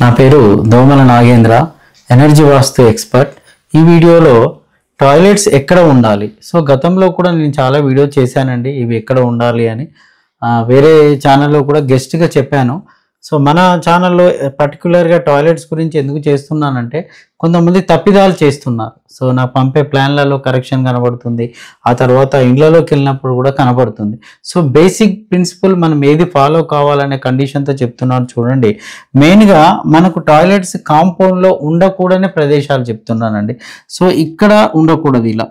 నా పేరు దోమల నాగేంద్ర ఎనర్జీ వాస్తు ఎక్స్పర్ట్ ఈ వీడియోలో టాయిలెట్స్ ఎక్కడ ఉండాలి? సో గతంలో కూడా నేను చాలా వీడియో చేశానండి ఇవి ఎక్కడ ఉండాలి అని. వేరే ఛానల్లో కూడా గెస్ట్గా చెప్పాను. సో మన ఛానల్లో పర్టికులర్గా టాయిలెట్స్ గురించి ఎందుకు చేస్తున్నానంటే కొంతమంది తప్పిదాలు చేస్తున్నారు. సో నా పంపే ప్లాన్లలో కరెక్షన్ కనబడుతుంది. ఆ తర్వాత ఇండ్లలోకి వెళ్ళినప్పుడు కూడా కనబడుతుంది. సో బేసిక్ ప్రిన్సిపల్ మనం ఏది ఫాలో కావాలనే కండిషన్తో చెప్తున్నాను చూడండి. మెయిన్గా మనకు టాయిలెట్స్ కాంపౌండ్లో ఉండకూడని ప్రదేశాలు చెప్తున్నానండి. సో ఇక్కడ ఉండకూడదు ఇలా.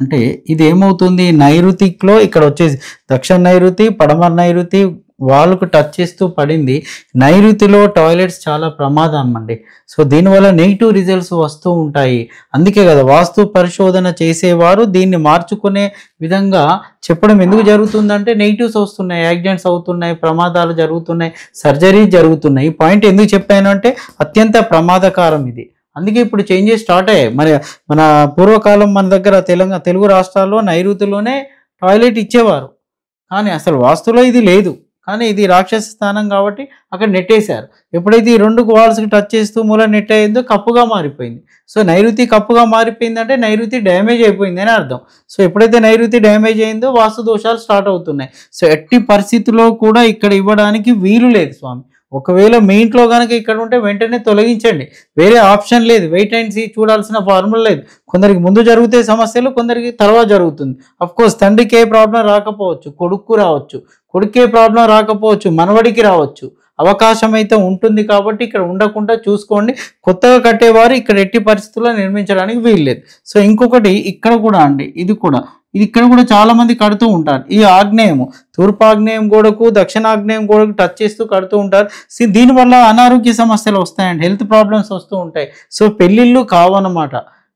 అంటే ఇది ఏమవుతుంది? నైరుతిలో ఇక్కడ వచ్చేసి దక్షిణ నైరుతి పడమర నైరుతి వాళ్ళకు టచ్ చేస్తూ పడింది. నైరుతిలో టాయిలెట్స్ చాలా ప్రమాదం అండి. సో దీనివల్ల నెగిటివ్ రిజల్ట్స్ వస్తూ ఉంటాయి. అందుకే కదా వాస్తు పరిశోధన చేసేవారు దీన్ని మార్చుకునే విధంగా చెప్పడం ఎందుకు జరుగుతుందంటే నెగిటివ్స్ వస్తున్నాయి యాక్సిడెంట్స్ అవుతున్నాయి ప్రమాదాలు జరుగుతున్నాయి సర్జరీ జరుగుతున్నాయి. పాయింట్ ఎందుకు చెప్పాను అంటే అత్యంత ప్రమాదకారం ఇది. అందుకే ఇప్పుడు చేంజెస్ స్టార్ట్ అయ్యాయి. మరి మన పూర్వకాలం మన దగ్గర తెలంగాణ తెలుగు రాష్ట్రాల్లో నైరుతిలోనే టాయిలెట్ ఇచ్చేవారు. కానీ అసలు వాస్తులో ఇది లేదు. కానీ ఇది రాక్షస స్థానం కాబట్టి అక్కడ నెట్టేశారు. ఎప్పుడైతే ఈ రెండు గోల్స్కి టచ్ చేస్తూ మూల నెట్ అయిందో కప్పుగా మారిపోయింది. సో నైరుతి కప్పుగా మారిపోయిందంటే నైరుతి డ్యామేజ్ అయిపోయింది అని అర్థం. సో ఎప్పుడైతే నైరుతి డ్యామేజ్ అయిందో వాస్తు దోషాలు స్టార్ట్ అవుతున్నాయి. సో ఎట్టి పరిస్థితిలో కూడా ఇక్కడ ఇవ్వడానికి వీలు లేదు స్వామి. ఒకవేళ మీ ఇంట్లో కనుక ఇక్కడ ఉంటే వెంటనే తొలగించండి. వేరే ఆప్షన్ లేదు. వెయిట్ అండ్ సీ చూడాల్సిన ఫార్ములా లేదు. కొందరికి ముందు జరుగుతే సమస్యలు కొందరికి తర్వాత జరుగుతుంది. అఫ్ కోర్స్ తండ్రికి ఏ ప్రాబ్లం రాకపోవచ్చు కొడుక్కు రావచ్చు. కొడుకే ప్రాబ్లం రాకపోవచ్చు మనవడికి రావచ్చు. అవకాశం అయితే ఉంటుంది కాబట్టి ఇక్కడ ఉండకుండా చూసుకోండి. కొత్తగా కట్టేవారు ఇక్కడ ఎట్టి పరిస్థితుల్లో నిర్మించడానికి వీల్లేదు. సో ఇంకొకటి ఇక్కడ కూడా అండి ఇది కూడా. ఇది ఇక్కడ కూడా చాలా మంది కడుతూ ఉంటారు. ఈ ఆగ్నేయము తూర్పు ఆగ్నేయం గోడకు దక్షిణాగ్నేయం గోడకు టచ్ చేస్తూ కడుతూ ఉంటారు. దీనివల్ల అనారోగ్య సమస్యలు వస్తాయండి హెల్త్ ప్రాబ్లమ్స్ వస్తూ ఉంటాయి. సో పెళ్ళిళ్ళు కావన్నమాట.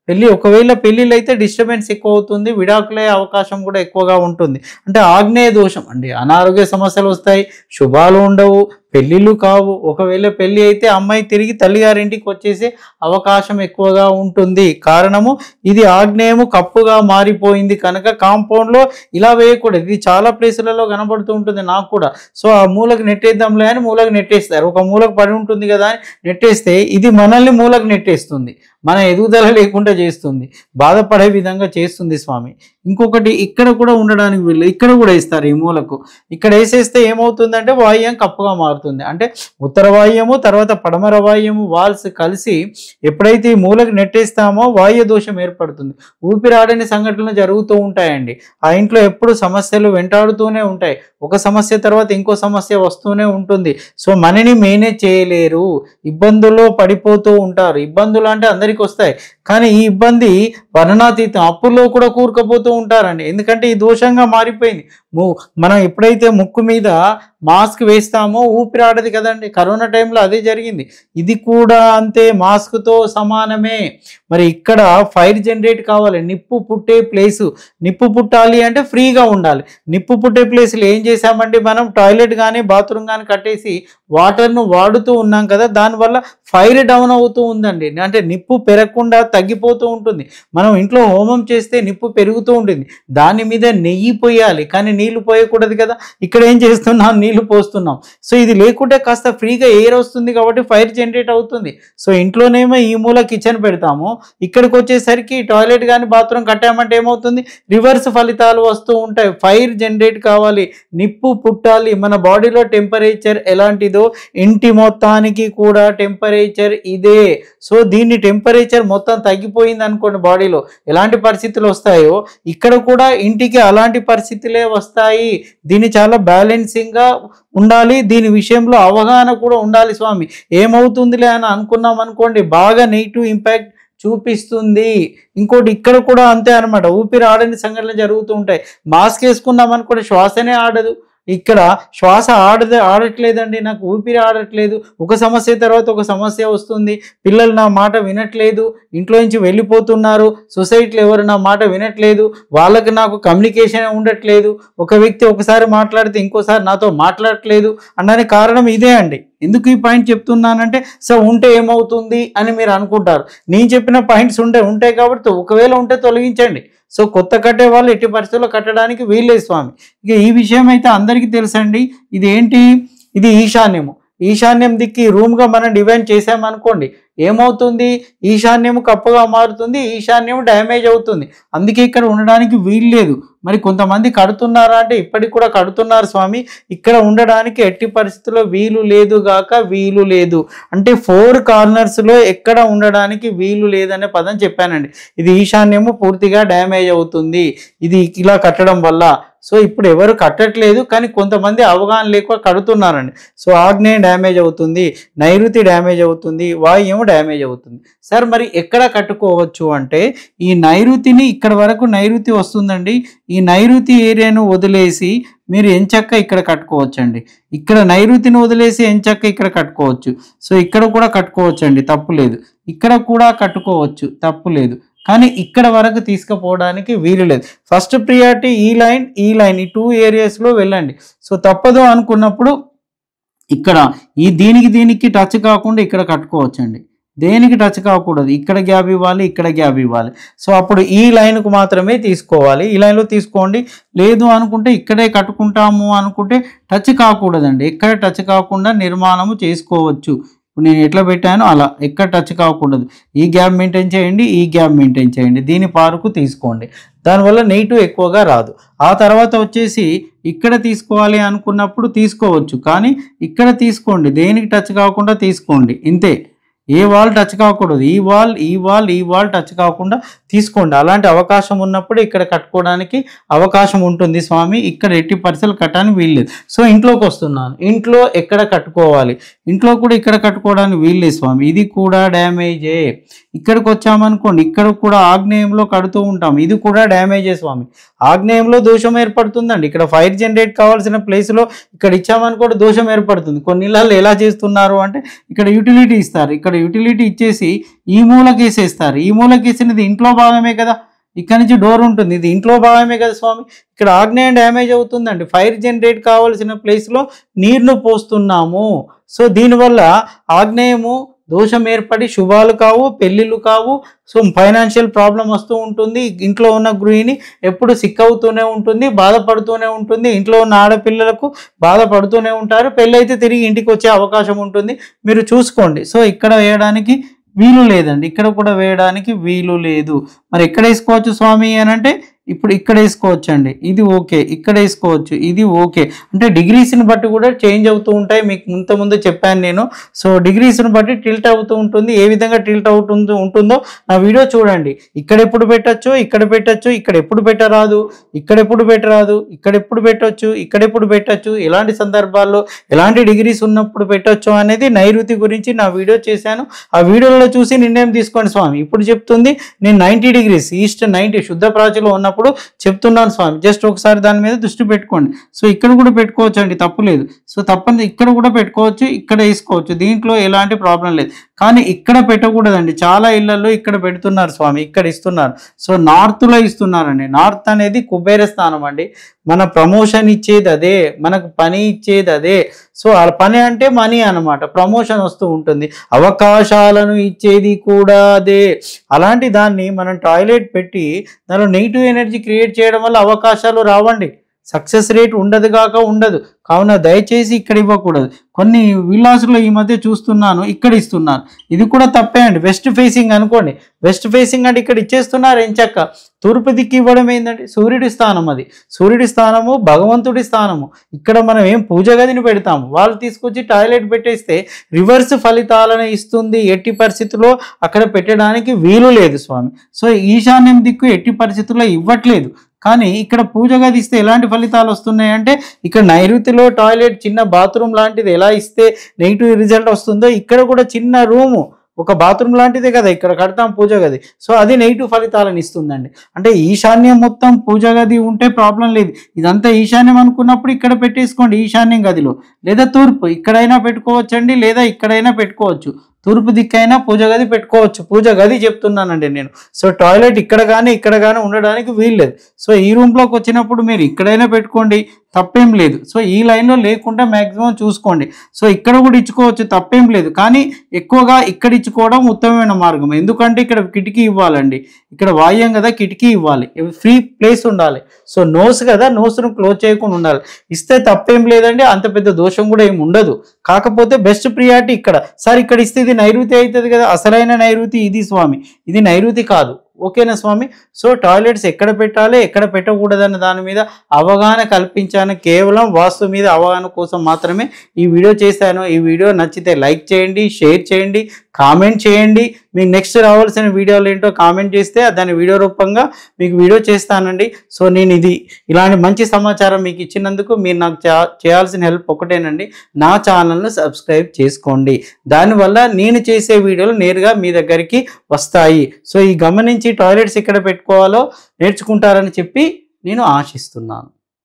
పెళ్ళి ఒకవేళ పెళ్ళిళ్ళు అయితే డిస్టర్బెన్స్ ఎక్కువ అవుతుంది విడాకులే అవకాశం కూడా ఎక్కువగా ఉంటుంది. అంటే ఆగ్నేయ దోషం అండి అనారోగ్య సమస్యలు వస్తాయి శుభాలు ఉండవు పెళ్ళిళ్ళు కావు. ఒకవేళ పెళ్ళి అయితే అమ్మాయి తిరిగి తల్లిగారింటికి వచ్చేసే అవకాశం ఎక్కువగా ఉంటుంది. కారణము ఇది ఆగ్నేయము కప్పుగా మారిపోయింది కనుక కాంపౌండ్లో ఇలా వేయకూడదు. ఇది చాలా ప్లేసులలో కనబడుతూ ఉంటుంది నాకు కూడా. సో ఆ మూలకు నెట్టేద్దాంలే అని మూలకు నెట్టేస్తారు. ఒక మూలకు పడి ఉంటుంది కదా అని నెట్టేస్తే ఇది మనల్ని మూలకు నెట్టేస్తుంది. మన ఎదుగుదల లేకుండా చేస్తుంది. బాధపడే విధంగా చేస్తుంది స్వామి. ఇంకొకటి ఇక్కడ కూడా ఉండడానికి వీళ్ళు ఇక్కడ కూడా వేస్తారు ఈ మూలకు. ఇక్కడ వేసేస్తే ఏమవుతుందంటే వాయుయం కప్పుగా మారుతుంది. అంటే ఉత్తర వాయ్యము తర్వాత పడమర వాయ్యము వాల్స్ కలిసి ఎప్పుడైతే ఈ మూలకు నెట్టేస్తామో వాయు దోషం ఏర్పడుతుంది. ఊపిరాడని సంఘటనలు జరుగుతూ ఉంటాయండి. ఆ ఇంట్లో ఎప్పుడు సమస్యలు వెంటాడుతూనే ఉంటాయి. ఒక సమస్య తర్వాత ఇంకో సమస్య వస్తూనే ఉంటుంది. సో మనని మేనేజ్ చేయలేరు. ఇబ్బందుల్లో పడిపోతూ ఉంటారు. ఇబ్బందులు అంటే అందరికీ వస్తాయి. కానీ ఈ ఇబ్బంది వర్ణనాతీతం అప్పుల్లో కూడా కూరుకుపోతూ ఉంటారండి. ఎందుకంటే ఈ దోషంగా మారిపోయింది. మనం ఎప్పుడైతే ముక్కు మీద మాస్క్ వేస్తామో ఊపిరాడదు కదండి. కరోనా టైంలో అదే జరిగింది. ఇది కూడా అంతే మాస్క్తో సమానమే. మరి ఇక్కడ ఫైర్ జనరేట్ కావాలి. నిప్పు పుట్టే ప్లేసు. నిప్పు పుట్టాలి అంటే ఫ్రీగా ఉండాలి. నిప్పు పుట్టే ప్లేస్లో ఏం చేసామంటే మనం టాయిలెట్ కానీ బాత్రూమ్ కానీ కట్టేసి వాటర్ను వాడుతూ ఉన్నాం కదా. దానివల్ల ఫైర్ డౌన్ అవుతూ ఉందండి. అంటే నిప్పు పెరగకుండా తగ్గిపోతూ ఉంటుంది. మనం ఇంట్లో హోమం చేస్తే నిప్పు పెరుగుతూ ఉంటుంది. దాని మీద నెయ్యి పోయాలి. కానీ నీళ్ళు పోయకూడదు కదా. ఇక్కడ ఏం చేస్తున్నాం? నీళ్ళు పోస్తున్నాం. సో ఇది లేకుంటే కాస్త ఫ్రీగా ఎయిర్ వస్తుంది కాబట్టి ఫైర్ జనరేట్ అవుతుంది. సో ఇంట్లోనేమో ఈ మూల కిచెన్ పెడతాము. ఇక్కడికి వచ్చేసరికి టాయిలెట్ కానీ బాత్రూమ్ కట్టామంటే ఏమవుతుంది? రివర్స్ ఫలితాలు వస్తూ ఉంటాయి. ఫైర్ జనరేట్ కావాలి. నిప్పు పుట్టాలి. మన బాడీలో టెంపరేచర్ ఎలాంటిదో ఇంటి మొత్తానికి కూడా టెంపరేచర్ ఇదే. సో దీన్ని టెంపరేచర్ మొత్తం తగ్గిపోయింది అనుకోండి బాడీలో. ఎలాంటి పరిస్థితులు వస్తాయో? ఇక్కడ కూడా ఇంటికి అలాంటి పరిస్థితులే వస్తాయి. దీన్ని చాలా బ్యాలెన్సింగ్గా ఉండాలి. దీని విషయంలో అవగాహన కూడా ఉండాలి స్వామి. ఏమవుతుందిలే అని అనుకున్నాం అనుకోండి బాగా నెగిటివ్ ఇంపాక్ట్ చూపిస్తుంది. ఇంకోటి ఇక్కడ కూడా అంతే అనమాట ఊపిరి ఆడని సంఘటనలు జరుగుతూ ఉంటాయి. మాస్క్ వేసుకున్నామనుకోండి శ్వాసనే ఆడదు. ఇక్కడ శ్వాస ఆడదే ఆడట్లేదండి నాకు ఊపిరి ఆడట్లేదు. ఒక సమస్య తర్వాత ఒక సమస్య వస్తుంది. పిల్లలు నా మాట వినట్లేదు. ఇంట్లో నుంచి వెళ్ళిపోతున్నారు. సొసైటీలో ఎవరు నా మాట వినట్లేదు. వాళ్ళకి నాకు కమ్యూనికేషన్ ఉండట్లేదు. ఒక వ్యక్తి ఒకసారి మాట్లాడితే ఇంకోసారి నాతో మాట్లాడట్లేదు. అనడానికి కారణం ఇదే అండి. ఎందుకు ఈ పాయింట్ చెప్తున్నానంటే సో ఉంటే ఏమవుతుంది అని మీరు అనుకుంటారు. నేను చెప్పిన పాయింట్స్ ఉంటే ఉంటాయి కాబట్టి ఒకవేళ ఉంటే తొలగించండి. సో కొత్త కట్టే వాళ్ళు ఎట్టి పరిస్థితుల్లో కట్టడానికి వీల్లేదు స్వామి. ఇక ఈ విషయం అయితే అందరికీ తెలుసండి. ఇది ఏంటి ఇది ఈశాన్యము. ఈశాన్యం దిక్కి రూమ్గా మనం డివైన్ చేసామనుకోండి ఏమవుతుంది? ఈశాన్యం కప్పగా మారుతుంది ఈశాన్యం డ్యామేజ్ అవుతుంది. అందుకే ఇక్కడ ఉండడానికి వీలు లేదు. మరి కొంతమంది కడుతున్నారా అంటే ఇప్పటికి కూడా కడుతున్నారు స్వామి. ఇక్కడ ఉండడానికి ఎట్టి పరిస్థితుల్లో వీలు లేదు గాక వీలు లేదు. అంటే ఫోర్ కార్నర్స్లో ఎక్కడ ఉండడానికి వీలు లేదనే పదం చెప్పానండి. ఇది ఈశాన్యము పూర్తిగా డ్యామేజ్ అవుతుంది. ఇది ఇలా కట్టడం వల్ల సో ఇప్పుడు ఎవరు కట్టట్లేదు కానీ కొంతమంది అవగాహన లేక కడుతున్నారండి. సో ఆగ్నేయం డ్యామేజ్ అవుతుంది నైరుతి డ్యామేజ్ అవుతుంది వాయువు డ్యామేజ్ అవుతుంది. సార్ మరి ఎక్కడ కట్టుకోవచ్చు అంటే ఈ నైరుతిని ఇక్కడ వరకు నైరుతి వస్తుందండి. ఈ నైరుతి ఏరియాను వదిలేసి మీరు ఎంచక్క ఇక్కడ కట్టుకోవచ్చండి. ఇక్కడ నైరుతిని వదిలేసి ఎంచక్క ఇక్కడ కట్టుకోవచ్చు. సో ఇక్కడ కూడా కట్టుకోవచ్చు అండి తప్పు లేదు. ఇక్కడ కూడా కట్టుకోవచ్చు తప్పు లేదు. కానీ ఇక్కడ వరకు తీసుకుపోవడానికి వీలు లేదు. ఫస్ట్ ప్రియారిటీ ఈ లైన్ ఈ లైన్ ఈ టూ ఏరియాస్లో వెళ్ళండి. సో తప్పదు అనుకున్నప్పుడు ఇక్కడ ఈ దీనికి దీనికి టచ్ కాకుండా ఇక్కడ కట్టుకోవచ్చండి. దేనికి టచ్ కాకూడదు? ఇక్కడ గ్యాప్ ఇవ్వాలి ఇక్కడ గ్యాప్ ఇవ్వాలి. సో అప్పుడు ఈ లైన్కు మాత్రమే తీసుకోవాలి. ఈ లైన్లో తీసుకోండి. లేదు అనుకుంటే ఇక్కడే కట్టుకుంటాము అనుకుంటే టచ్ కాకూడదండి. ఎక్కడ టచ్ కాకుండా నిర్మాణము చేసుకోవచ్చు. ఇప్పుడు నేను ఎట్లా పెట్టానో అలా ఎక్కడ టచ్ కాకూడదు. ఈ గ్యాప్ మెయింటైన్ చేయండి ఈ గ్యాప్ మెయింటైన్ చేయండి. దీని పార్కు తీసుకోండి. దానివల్ల నెగిటివ్ ఎక్కువగా రాదు. ఆ తర్వాత వచ్చేసి ఇక్కడ తీసుకోవాలి అనుకున్నప్పుడు తీసుకోవచ్చు. కానీ ఇక్కడ తీసుకోండి. దేనికి టచ్ కాకుండా తీసుకోండి. ఇంతే. ఏ వాల్ టచ్ కాకూడదు. ఈ వాల్ ఈ వాల్ ఈ వాల్ టచ్ కాకుండా తీసుకోండి. అలాంటి అవకాశం ఉన్నప్పుడు ఇక్కడ కట్టుకోవడానికి అవకాశం ఉంటుంది స్వామి. ఇక్కడ ఎట్టి పరిసలు కట్టడానికి వీల్లేదు. సో ఇంట్లోకి వస్తున్నాను. ఇంట్లో ఎక్కడ కట్టుకోవాలి? ఇంట్లో కూడా ఇక్కడ కట్టుకోవడానికి వీల్లేదు స్వామి. ఇది కూడా డ్యామేజే. ఇక్కడికి వచ్చామనుకోండి ఇక్కడ కూడా ఆగ్నేయంలో కడుతూ ఉంటాం. ఇది కూడా డ్యామేజే స్వామి. ఆగ్నేయంలో దోషం ఏర్పడుతుందండి. ఇక్కడ ఫైర్ జనరేట్ కావాల్సిన ప్లేస్లో ఇక్కడ ఇచ్చామనుకోండి దోషం ఏర్పడుతుంది. కొన్ని ఇళ్ళల్లో ఎలా చేస్తున్నారు అంటే ఇక్కడ యూటిలిటీ ఇస్తారు. ఇక్కడ యూటిలిటీ ఇచ్చేసి ఈ మూలకేసేస్తారు. ఈ మూలకేసినది ఇంట్లో భాగమే కదా. ఇక్కడ నుంచి డోర్ ఉంటుంది. ఇది ఇంట్లో భాగమే కదా స్వామి. ఇక్కడ ఆగ్నేయం డ్యామేజ్ అవుతుందండి. ఫైర్ జనరేట్ కావాల్సిన ప్లేస్లో నీరును పోస్తున్నాము. సో దీనివల్ల ఆగ్నేయము దోషం ఏర్పడి శుభాలు కావు పెళ్ళిళ్ళు కావు. సో ఫైనాన్షియల్ ప్రాబ్లం వస్తూ ఉంటుంది. ఇంట్లో ఉన్న గృహిణి ఎప్పుడు సిక్ అవుతూనే ఉంటుంది బాధపడుతూనే ఉంటుంది. ఇంట్లో ఉన్న ఆడపిల్లలకు బాధపడుతూనే ఉంటారు. పెళ్ళైతే తిరిగి ఇంటికి వచ్చే అవకాశం ఉంటుంది. మీరు చూసుకోండి. సో ఇక్కడ వేయడానికి వీలు లేదండి. ఇక్కడ కూడా వేయడానికి వీలు లేదు. మరి ఎక్కడ వేసుకోవచ్చు స్వామి అని అంటే ఇప్పుడు ఇక్కడ వేసుకోవచ్చు అండి ఇది ఓకే. ఇక్కడ వేసుకోవచ్చు. ఇది ఓకే. అంటే డిగ్రీస్ని బట్టి కూడా చేంజ్ అవుతూ ఉంటాయి. మీకు ఇంత ముందు చెప్పాను నేను. సో డిగ్రీస్ని బట్టి టిల్ట్ అవుతూ ఉంటుంది. ఏ విధంగా టిల్ట్ అవుతుందో ఉంటుందో నా వీడియో చూడండి. ఇక్కడ ఎప్పుడు పెట్టచ్చు? ఇక్కడ పెట్టచ్చు? ఇక్కడ ఎప్పుడు పెట్టరాదు? ఇక్కడ ఎప్పుడు పెట్టరాదు? ఇక్కడ ఎప్పుడు పెట్టచ్చు? ఇక్కడ ఎప్పుడు పెట్టచ్చు? ఎలాంటి సందర్భాల్లో ఎలాంటి డిగ్రీస్ ఉన్నప్పుడు పెట్టచ్చు అనేది నైరుతి గురించి నా వీడియో చేశాను. ఆ వీడియోలో చూసి నిర్ణయం తీసుకోండి స్వామి. ఇప్పుడు చెప్తుంది నేను నైంటీ డిగ్రీస్ ఈస్ట్ నైంటీ శుద్ధ ప్రాచులో ఉన్న ఉన్నప్పుడు చెప్తున్నాను స్వామి. జస్ట్ ఒకసారి దాని మీద దృష్టి పెట్టుకోండి. సో ఇక్కడ కూడా పెట్టుకోవచ్చు అండి తప్పు లేదు. సో తప్పని ఇక్కడ కూడా పెట్టుకోవచ్చు ఇక్కడ వేసుకోవచ్చు. దీంట్లో ఎలాంటి ప్రాబ్లం లేదు. కానీ ఇక్కడ పెట్టకూడదండి. చాలా ఇళ్ళలో ఇక్కడ పెడుతున్నారు స్వామి ఇక్కడ ఇస్తున్నారు. సో నార్త్లో ఇస్తున్నారండి. నార్త్ అనేది కుబేర స్థానం అండి. మన ప్రమోషన్ ఇచ్చేది అదే మనకు పని ఇచ్చేది అదే. సో ఆ పని అంటే మనీ అన్నమాట. ప్రమోషన్ వస్తూ ఉంటుంది. అవకాశాలను ఇచ్చేది కూడా అదే. అలాంటి దాన్ని మనం టాయిలెట్ పెట్టి దానిలో నెగిటివ్ ఎనర్జీ క్రియేట్ చేయడం వల్ల అవకాశాలు రావండి. సక్సెస్ రేట్ ఉండదు కాక ఉండదు. కావున దయచేసి ఇక్కడ ఇవ్వకూడదు. కొన్ని విల్లాసులో ఈ మధ్య చూస్తున్నాను ఇక్కడ ఇస్తున్నాను. ఇది కూడా తప్పే అండి. వెస్ట్ ఫేసింగ్ అనుకోండి. వెస్ట్ ఫేసింగ్ అంటే ఇక్కడ ఇచ్చేస్తున్నారు ఎంచక్క తూర్పు దిక్కు ఇవ్వడం ఏంటంటే సూర్యుడి స్థానం అది. సూర్యుడి స్థానము భగవంతుడి స్థానము. ఇక్కడ మనం ఏం పూజ గదిని పెడతాము. వాళ్ళు తీసుకొచ్చి టాయిలెట్ పెట్టేస్తే రివర్స్ ఫలితాలను ఇస్తుంది ఎట్టి పరిస్థితుల్లో. అక్కడ పెట్టడానికి వీలు లేదు స్వామి. సో ఈశాన్యం దిక్కు ఎట్టి పరిస్థితుల్లో ఇవ్వట్లేదు. కానీ ఇక్కడ పూజ గది ఇస్తే ఎలాంటి ఫలితాలు వస్తున్నాయి అంటే ఇక్కడ నైరుతిలో టాయిలెట్ చిన్న బాత్రూమ్ లాంటిది ఎలా ఇస్తే నెగిటివ్ రిజల్ట్ వస్తుందో ఇక్కడ కూడా చిన్న రూము ఒక బాత్రూమ్ లాంటిదే కదా ఇక్కడ కడతాం పూజ గది. సో అది నెగిటివ్ ఫలితాలను ఇస్తుందండి. అంటే ఈశాన్యం మొత్తం పూజ గది ఉంటే ప్రాబ్లం లేదు. ఇదంతా ఈశాన్యం అనుకున్నప్పుడు ఇక్కడ పెట్టేసుకోండి ఈశాన్యం గదిలో. లేదా తూర్పు ఇక్కడైనా పెట్టుకోవచ్చండి లేదా ఇక్కడైనా పెట్టుకోవచ్చు. తూర్పు దిక్కైనా పూజ గది పెట్టుకోవచ్చు. పూజ గది చెప్తున్నానండి నేను. సో టాయిలెట్ ఇక్కడ కానీ ఇక్కడ కానీ ఉండడానికి వీల్లేదు సో ఈ రూమ్లోకి వచ్చినప్పుడు మీరు ఇక్కడైనా పెట్టుకోండి తప్పేం లేదు. సో ఈ లైన్లో లేకుండా మ్యాక్సిమం చూసుకోండి. సో ఇక్కడ కూడా ఇచ్చుకోవచ్చు తప్పేం లేదు. కానీ ఎక్కువగా ఇక్కడ ఇచ్చుకోవడం ఉత్తమమైన మార్గం. ఎందుకంటే ఇక్కడ కిటికీ ఇవ్వాలండి. ఇక్కడ వాయ్యం కదా కిటికీ ఇవ్వాలి. ఫ్రీ ప్లేస్ ఉండాలి. సో నోస్ కదా నోస్ను క్లోజ్ చేయకుండా ఉండాలి. ఇస్తే తప్పేం లేదండి అంత పెద్ద దోషం కూడా ఏమి ఉండదు. కాకపోతే బెస్ట్ ప్రియారిటీ ఇక్కడ. సార్ ఇక్కడ ఇస్తే ఇది నైరుతి అవుతుంది కదా అసలైన నైరుతి ఇది స్వామి. ఇది నైరుతి కాదు. ఓకేనా స్వామి? సో టాయిలెట్స్ ఎక్కడ పెట్టాలి ఎక్కడ పెట్టకూడదన్న దాని మీద అవగాహన కల్పించాను. కేవలం వాస్తు మీద అవగాహన కోసం మాత్రమే ఈ వీడియో చేశాను. ఈ వీడియో నచ్చితే లైక్ చేయండి షేర్ చేయండి కామెంట్ చేయండి. మీకు నెక్స్ట్ రావాల్సిన వీడియోలు ఏంటో కామెంట్ చేస్తే దాని వీడియో రూపంగా మీకు వీడియో చేస్తానండి. సో నేను ఇది ఇలాంటి మంచి సమాచారం మీకు ఇచ్చినందుకు మీరు నాకు చేయాల్సిన హెల్ప్ ఒకటేనండి. నా ఛానల్ను సబ్స్క్రైబ్ చేసుకోండి. దానివల్ల నేను చేసే వీడియోలు నేరుగా మీ దగ్గరికి వస్తాయి. సో ఈ గమనించి టాయిలెట్స్ ఎక్కడ పెట్టుకోవాలో నేర్చుకుంటారని చెప్పి నేను ఆశిస్తున్నాను.